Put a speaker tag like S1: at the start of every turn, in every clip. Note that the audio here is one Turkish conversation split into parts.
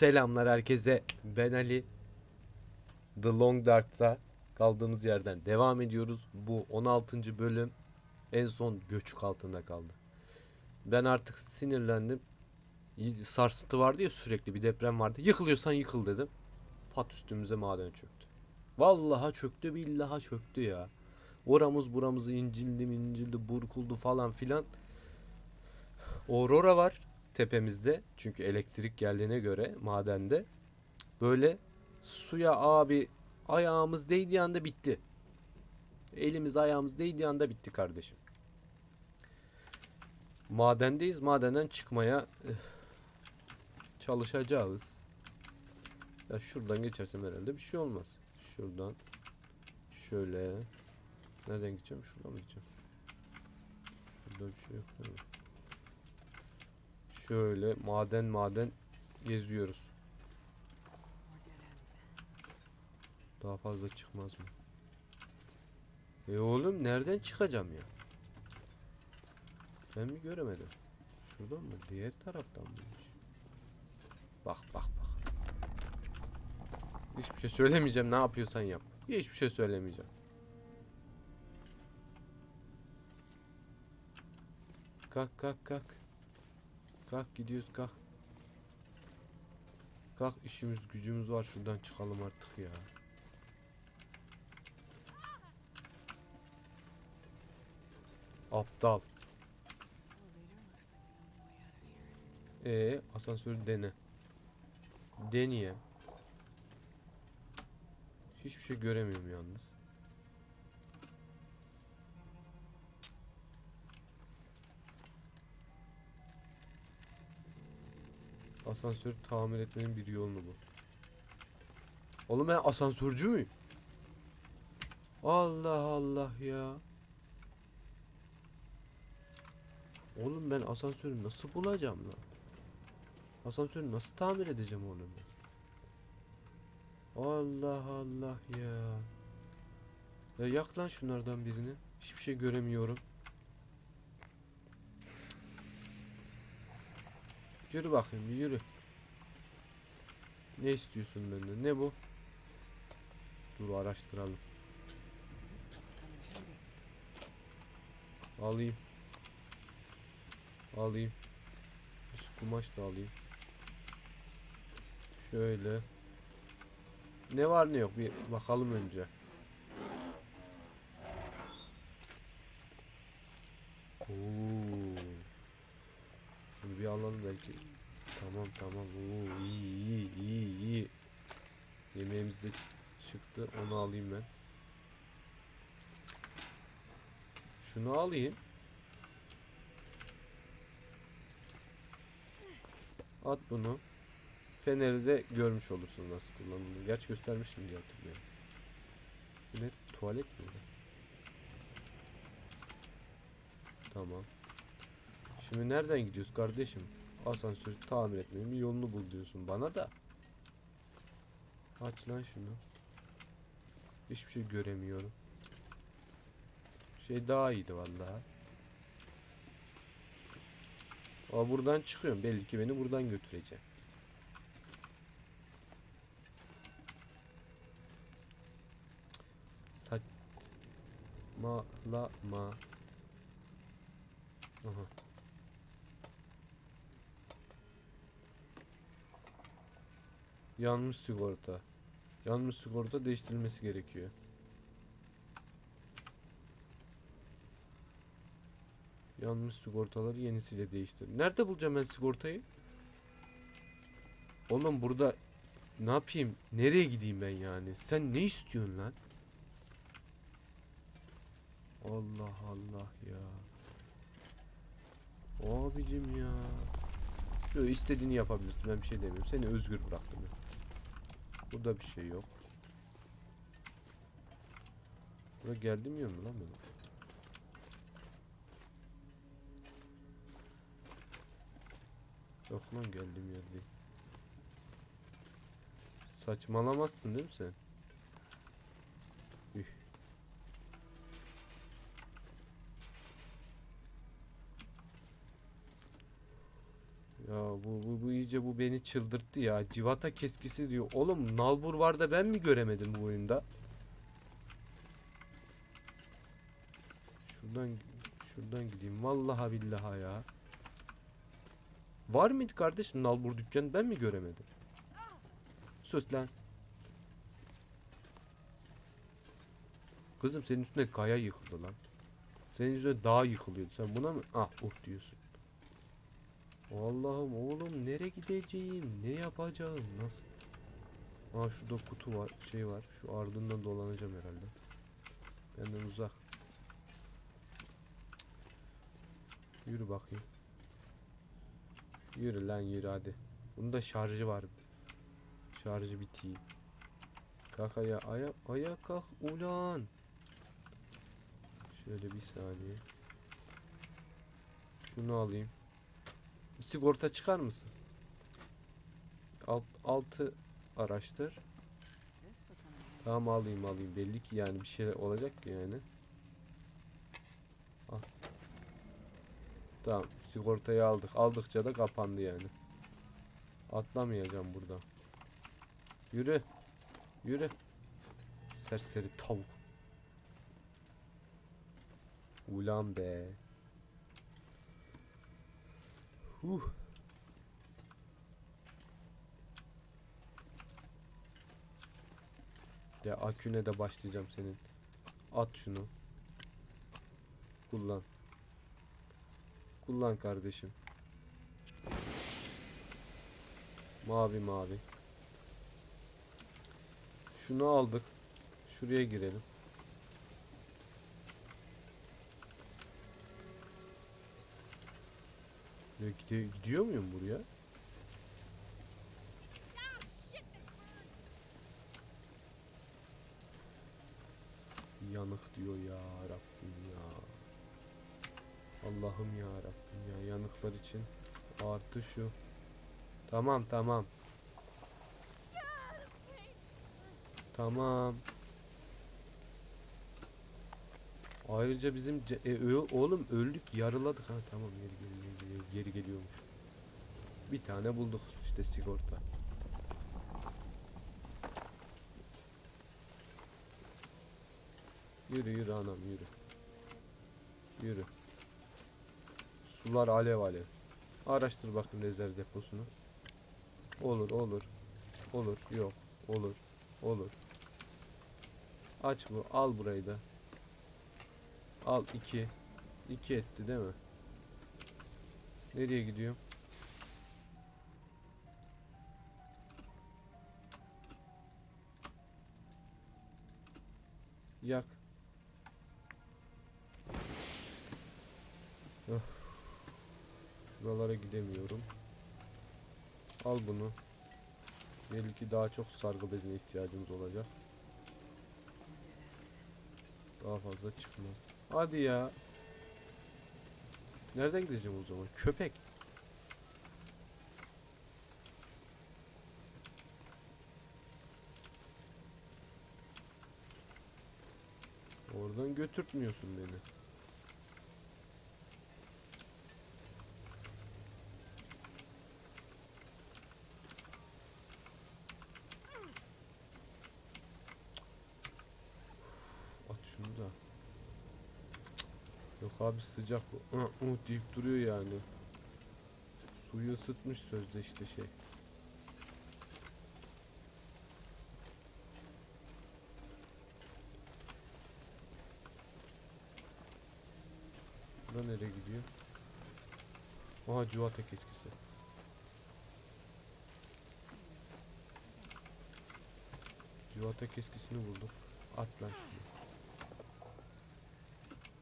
S1: Selamlar herkese. Ben Ali. The Long Dark'ta kaldığımız yerden devam ediyoruz. Bu 16. bölüm en son göçük altında kaldı. Ben artık sinirlendim. Sarsıntı vardı ya sürekli bir deprem vardı. Yıkılıyorsan yıkıl dedim. Pat üstümüze maden çöktü. Vallahi çöktü billaha çöktü ya. Oramız buramızı incildi incildi burkuldu falan filan. Aurora var tepemizde. Çünkü elektrik geldiğine göre madende. Böyle suya abi ayağımız değdiği anda bitti. Elimiz ayağımız değdiği anda bitti kardeşim. Madendeyiz. Madenden çıkmaya eh, çalışacağız. Ya şuradan geçersem herhalde bir şey olmaz. Şuradan şöyle nereden gideceğim? Şuradan mı gideceğim? Şurada bir şey yok değil mi? Şöyle maden maden geziyoruz. Daha fazla çıkmaz mı? E oğlum nereden çıkacağım ya? Ben mi göremedim? Şuradan mı? Diğer taraftan mıymış? Bak bak bak. Hiçbir şey söylemeyeceğim. Ne yapıyorsan yap. Hiçbir şey söylemeyeceğim. Kalk kalk kalk. Kalk gidiyoruz kalk. Kalk işimiz gücümüz var şuradan çıkalım artık ya. Aptal. Ee, asansörü dene. Deneye. Hiçbir şey göremiyorum yalnız. Asansörü tamir etmenin bir yolunu bul. Oğlum ben asansörcü müyüm? Allah Allah ya. Oğlum ben asansörü nasıl bulacağım lan? Asansörü nasıl tamir edeceğim oğlum? Allah Allah ya. Ya yak lan şunlardan birini. Hiçbir şey göremiyorum. Yürü bakayım bir yürü. Ne istiyorsun benden? Ne bu? Dur araştıralım. Alayım. Alayım. Şu kumaş da alayım. Şöyle. Ne var ne yok bir bakalım önce. Oo. Bunu bir alalım belki. Tamam tamam. Oo, iyi iyi iyi iyi. Yemeğimiz de çıktı. Onu alayım ben. Şunu alayım. At bunu. Feneri de görmüş olursun nasıl kullanıldığını. Gerçi göstermiştim diye hatırlıyorum. Bu ne? Tuvalet mi? Tamam. Şimdi nereden gidiyoruz kardeşim? Asansörü tamir etmenin bir yolunu bul diyorsun bana da. Aç lan şunu. Hiçbir şey göremiyorum. Şey daha iyiydi vallahi. Aa buradan çıkıyorum. Belli ki beni buradan götürecek. Saçmalama. Aha. Yanlış sigorta. Yanlış sigorta değiştirilmesi gerekiyor. Yanlış sigortaları yenisiyle değiştir. Nerede bulacağım ben sigortayı? Oğlum burada ne yapayım? Nereye gideyim ben yani? Sen ne istiyorsun lan? Allah Allah ya. Abicim ya. Yo, istediğini yapabilirsin. Ben bir şey demiyorum. Seni özgür bıraktım. ya. Burada bir şey yok. Buraya geldim ya mı lan ben? Yok lan geldiğim yer. Saçmalamazsın değil mi sen? Ya bu, bu, bu iyice bu beni çıldırttı ya. Civata keskisi diyor. Oğlum nalbur var da ben mi göremedim bu oyunda? Şuradan şuradan gideyim. Vallahi billahi ya. Var mıydı kardeşim nalbur dükkanı ben mi göremedim? Sus lan. Kızım senin üstüne kaya yıkıldı lan. Senin yüzüne dağ yıkılıyordu. Sen buna mı? Ah uh diyorsun. Allah'ım oğlum nereye gideceğim? Ne yapacağım? Nasıl? Aa şurada kutu var, şey var. Şu ardından dolanacağım herhalde. Benden uzak. Yürü bakayım. Yürü lan yürü hadi. Bunda şarjı var. Şarjı bitiyor. Kalk aya aya aya kalk ulan. Şöyle bir saniye. Şunu alayım. Sigorta çıkar mısın? Alt, altı araştır. Tamam alayım alayım. Belli ki yani bir şeyler olacak ki yani. Al. Tamam sigortayı aldık. Aldıkça da kapandı yani. Atlamayacağım burada. Yürü. Yürü. Serseri tavuk. Ulan be. Huh. Ya aküne de başlayacağım senin. At şunu. Kullan. Kullan kardeşim. Mavi mavi. Şunu aldık. Şuraya girelim. Ya gide- gidiyor muyum buraya? Yanık diyor ya Rabbim ya. Allah'ım ya Rabbim ya yanıklar için artı şu. Tamam tamam. Tamam. Ayrıca bizim e, oğlum öldük yarıladık ha tamam geri, geri, geri, geri geliyormuş. Bir tane bulduk işte sigorta. Yürü yürü anam yürü. Yürü. Sular alev alev. Araştır bakın rezerv deposunu. Olur olur. Olur yok. Olur. Olur. Aç bu. Al burayı da. Al 2. 2 etti değil mi? Nereye gidiyorum? Yak. Öf. Şuralara gidemiyorum. Al bunu. Belli ki daha çok sargı bezine ihtiyacımız olacak. Daha fazla çıkmaz. Hadi ya. Nereden gideceğim o zaman? Köpek. Oradan götürtmüyorsun beni. At şunu da. Yok abi sıcak bu. Hı, hı deyip duruyor yani. Suyu ısıtmış sözde işte şey. Bura nereye gidiyor? Aha civata keskisi. Civata keskisini bulduk. At lan şunu.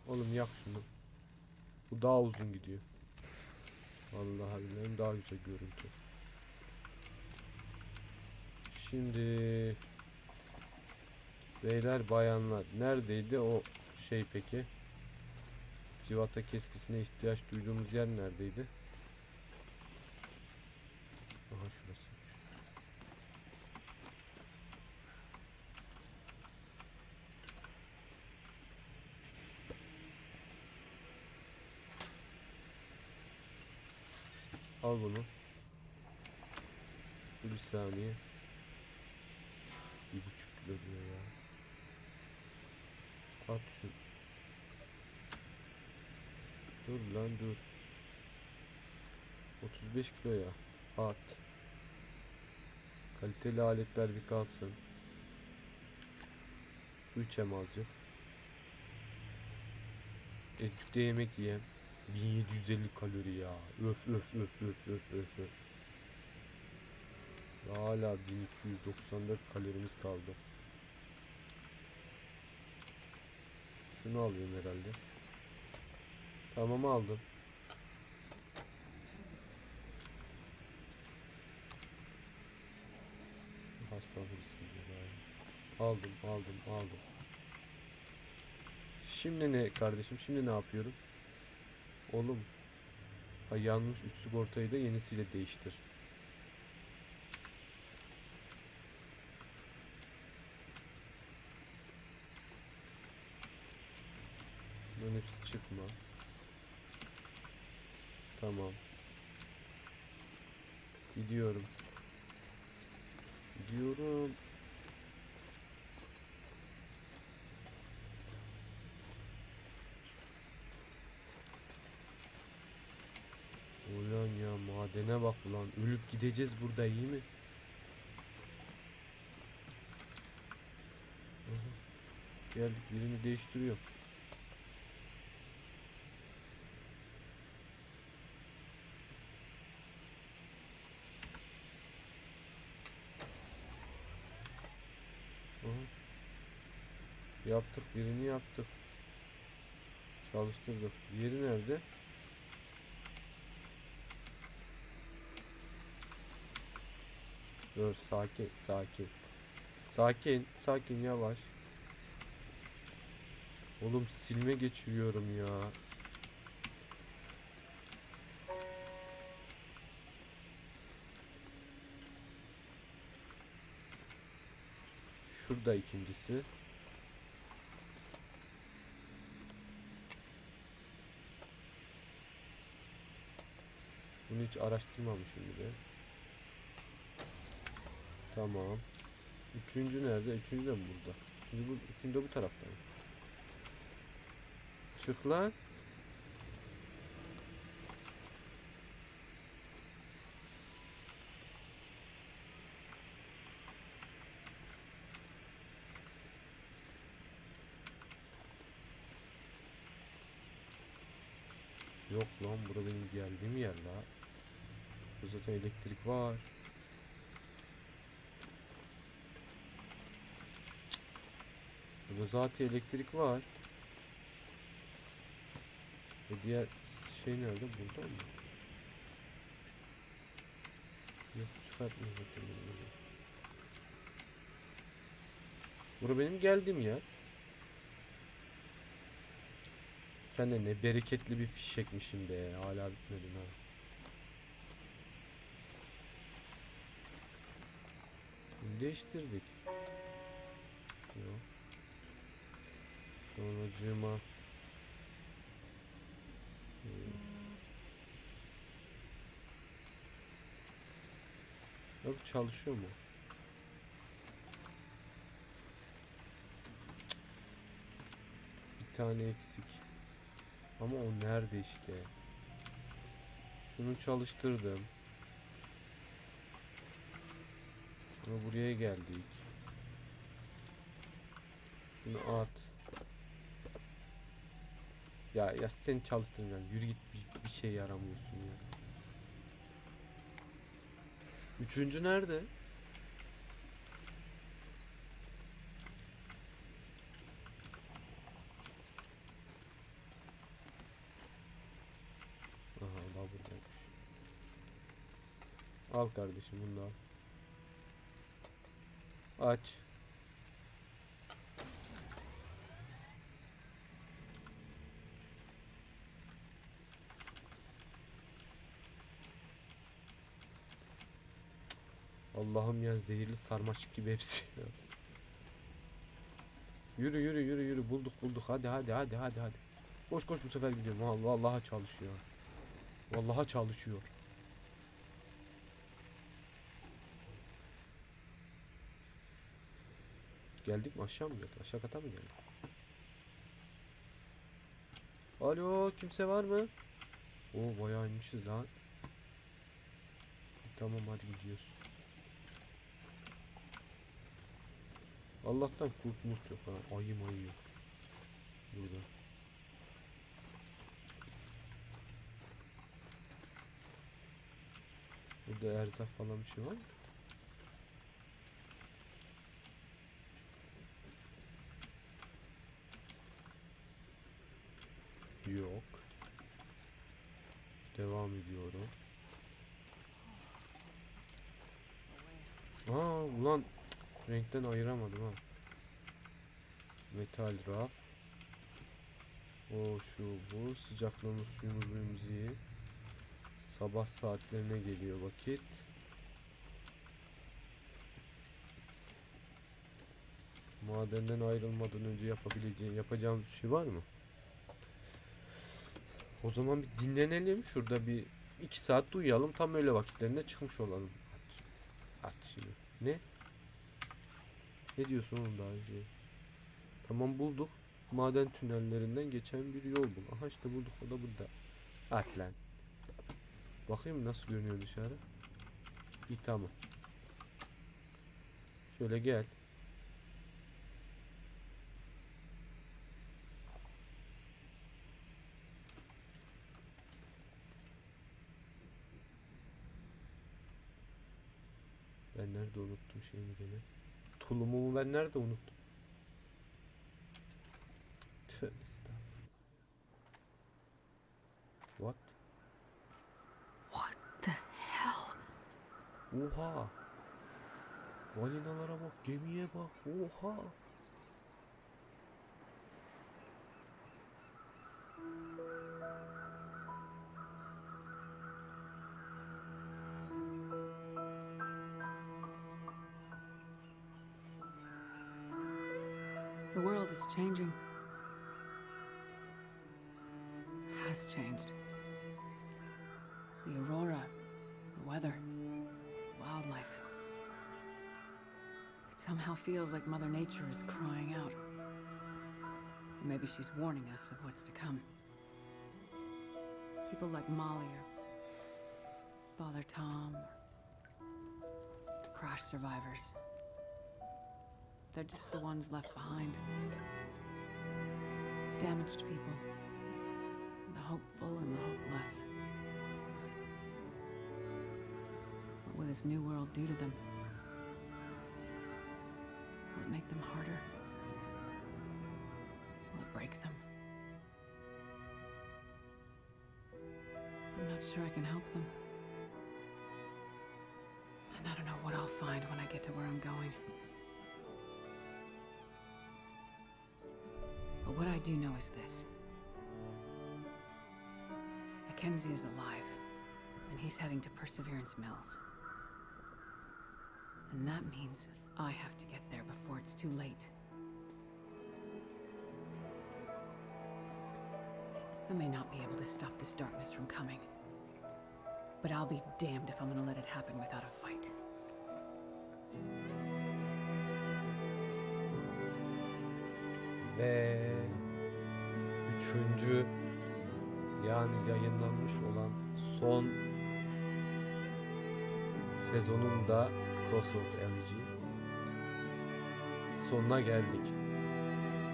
S1: Oğlum yak şunu. Bu daha uzun gidiyor. Vallahi billahi daha güzel görüntü. Şimdi beyler bayanlar neredeydi o şey peki? Civata keskisine ihtiyaç duyduğumuz yer neredeydi? Aha şurası. Bunu. Bir saniye. Bir buçuk kilo diyor ya. At şu. Dur lan dur. 35 kilo ya. At. Kaliteli aletler bir kalsın. Su içem azıcık. Etçükte yemek yiyem. 1750 kalori ya. Öf öf öf öf öf öf öf. Hala 1294 kalorimiz kaldı. Şunu alıyorum herhalde. Tamam aldım. Hastalık riski. Aldım, aldım, aldım. Şimdi ne kardeşim? Şimdi ne yapıyorum? Oğlum. Ha yanmış üst sigortayı da yenisiyle değiştir. Bunların hepsi çıkmaz. Tamam. Gidiyorum. Gidiyorum. Ulan ya madene bak ulan. Ölüp gideceğiz burada iyi mi? Geldik birini değiştiriyor. Yaptık birini yaptık. Çalıştırdık. Diğeri nerede? Dur sakin sakin. Sakin sakin yavaş. Oğlum silme geçiriyorum ya. Şurada ikincisi. Bunu hiç araştırmamışım bile. Tamam. Üçüncü nerede? Üçüncü de mi burada? Üçüncü, bu, üçüncü de bu tarafta mı? Çık lan. Yok lan burada benim geldiğim yer la. Burada zaten elektrik var. Burada zaten elektrik var. E diğer şey nerede? Burada mı? Yok bunu. Bura benim geldiğim yer. Sen de ne bereketli bir fişekmişsin be. Hala bitmedin ha. Değiştirdik. Sonracığıma Yok çalışıyor mu? Bir tane eksik. Ama o nerede işte? Şunu çalıştırdım. Ama buraya geldik. Şunu at. Ya ya sen çalıştırmayacaksın. Yürü git bir, bir şey yaramıyorsun ya. Üçüncü nerede? Aha daha buradaymış. Al kardeşim bunu da al. Aç. Allah'ım ya zehirli sarmaşık gibi hepsi. yürü yürü yürü yürü bulduk bulduk hadi hadi hadi hadi hadi. Koş koş bu sefer gidiyorum. Vallahi Allah'a çalışıyor. Vallaha çalışıyor. Geldik mi aşağı mı geldik? Aşağı kata mı geldik? Alo kimse var mı? Oo bayağı inmişiz lan. Tamam hadi gidiyoruz. Allah'tan kurt murt yok ha. Ayı mayı yok. Burada. Burada erzak falan bir şey var mı? Yok. Devam ediyorum. Aa ulan renkten ayıramadım ha. Metal raf. O şu bu sıcaklığımız suyumuz buyumuz iyi. Sabah saatlerine geliyor vakit. Madenden ayrılmadan önce yapabileceğim, yapacağım bir şey var mı? O zaman bir dinlenelim. Şurada bir iki saat uyuyalım. Tam öyle vakitlerinde çıkmış olalım. At, at şimdi. Ne? Ne diyorsun oğlum daha önce? Tamam bulduk. Maden tünellerinden geçen bir yol bul. Aha işte bulduk o da burada. At lan. Bakayım nasıl görünüyor dışarı. İyi tamam. Şöyle gel. Ben nerede unuttum şeyimi gene. Tulumumu ben nerede unuttum? Tövbe. What?
S2: What the hell?
S1: Oha. Balinalara bak, gemiye bak. Oha.
S2: Is changing. Has changed. The aurora, the weather, wildlife. It somehow feels like Mother Nature is crying out. Maybe she's warning us of what's to come. People like Molly or Father Tom or crash survivors. They're just the ones left behind. Damaged people. The hopeful and the hopeless. What will this new world do to them? Will it make them harder? Will it break them? I'm not sure I can help them. And I don't know what I'll find when I get to where I'm going. But what I do know is this Mackenzie is alive, and he's heading to Perseverance Mills. And that means I have to get there before it's too late. I may not be able to stop this darkness from coming, but I'll be damned if I'm gonna let it happen without a fight.
S1: Ve üçüncü yani yayınlanmış olan son sezonunda Crossroad LG sonuna geldik.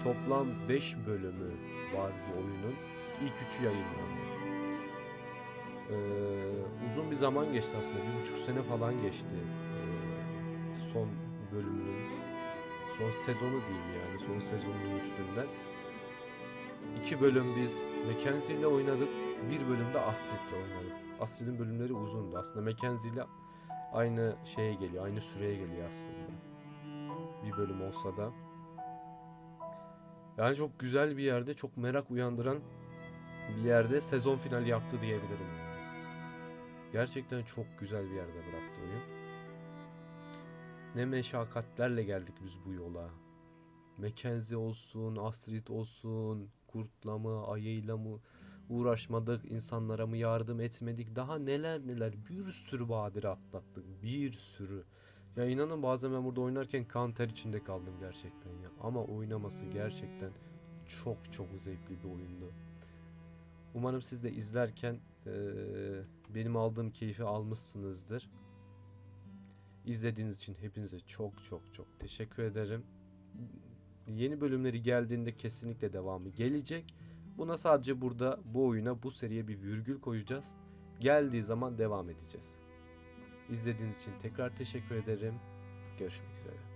S1: Toplam 5 bölümü var bu oyunun. İlk üçü yayınlandı. Ee, uzun bir zaman geçti aslında. Bir buçuk sene falan geçti. ee, son bölümünün son sezonu diyeyim yani son sezonun üstünden. İki bölüm biz Mackenzie ile oynadık. Bir bölümde Astrid ile oynadık. Astrid'in bölümleri uzundu. Aslında Mackenzie ile aynı şeye geliyor. Aynı süreye geliyor aslında. Bir bölüm olsa da. Yani çok güzel bir yerde, çok merak uyandıran bir yerde sezon finali yaptı diyebilirim. Gerçekten çok güzel bir yerde bıraktı oyun. Ne meşakkatlerle geldik biz bu yola. Mackenzie olsun, Astrid olsun, kurtla mı, ayıyla mı uğraşmadık, insanlara mı yardım etmedik, daha neler neler bir sürü badire atlattık, bir sürü. Ya inanın bazen ben burada oynarken kan içinde kaldım gerçekten ya. Ama oynaması gerçekten çok çok zevkli bir oyundu. Umarım siz de izlerken eee, benim aldığım keyfi almışsınızdır. İzlediğiniz için hepinize çok çok çok teşekkür ederim. Yeni bölümleri geldiğinde kesinlikle devamı gelecek. Buna sadece burada bu oyuna bu seriye bir virgül koyacağız. Geldiği zaman devam edeceğiz. İzlediğiniz için tekrar teşekkür ederim. Görüşmek üzere.